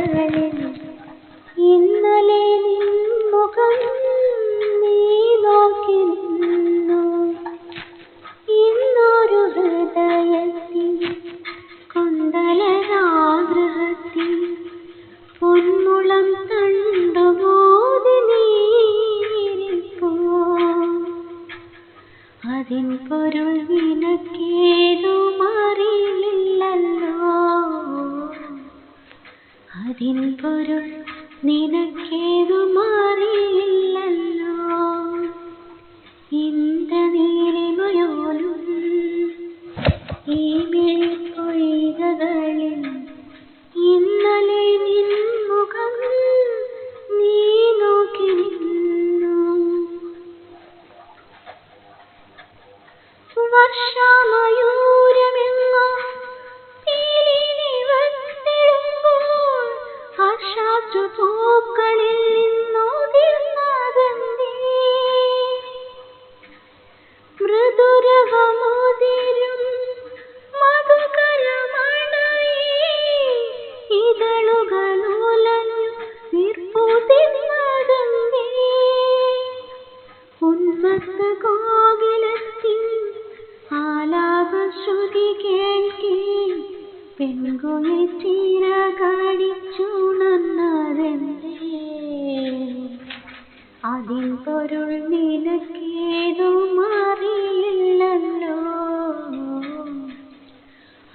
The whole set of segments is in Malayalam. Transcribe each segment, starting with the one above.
കരളിൽ ഇന്നലെ മുഖം നീ നോക്കി നിന്നു. ഇന്നൊരു ഹൃദയത്തിൽ കുന്തലരാഗ്രഹത്തിൽ പൊന്മുളം തണ്ടുമോതി നീരിപ്പോ അതിൻ പൊരുൾ വിലക്കേ അതിൻ പൊരുൾ മാറിയില്ലല്ലോ. ഇന്ത ഇന്ദ്രനീലിമയോലും ഈ മിഴിപ്പൊയ്കകളിൽ ഇന്നലെ നിൻ മുഖം നീ നോക്കി നിന്നു. വർഷമയൂരമെങ്ങോ ഉന്മത്ത ആലാപശ്രുതി കേൾക്കേ. പെൺകുയിൽ ചിറകടിച്ചുണർന്നതെന്തേ പൊരുൾ നിനക്കേതും അറിയില്ലല്ലോ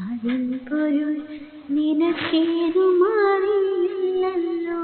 അതിൻ പൊരുൾ നിനക്കേതും അറിയില്ലല്ലോ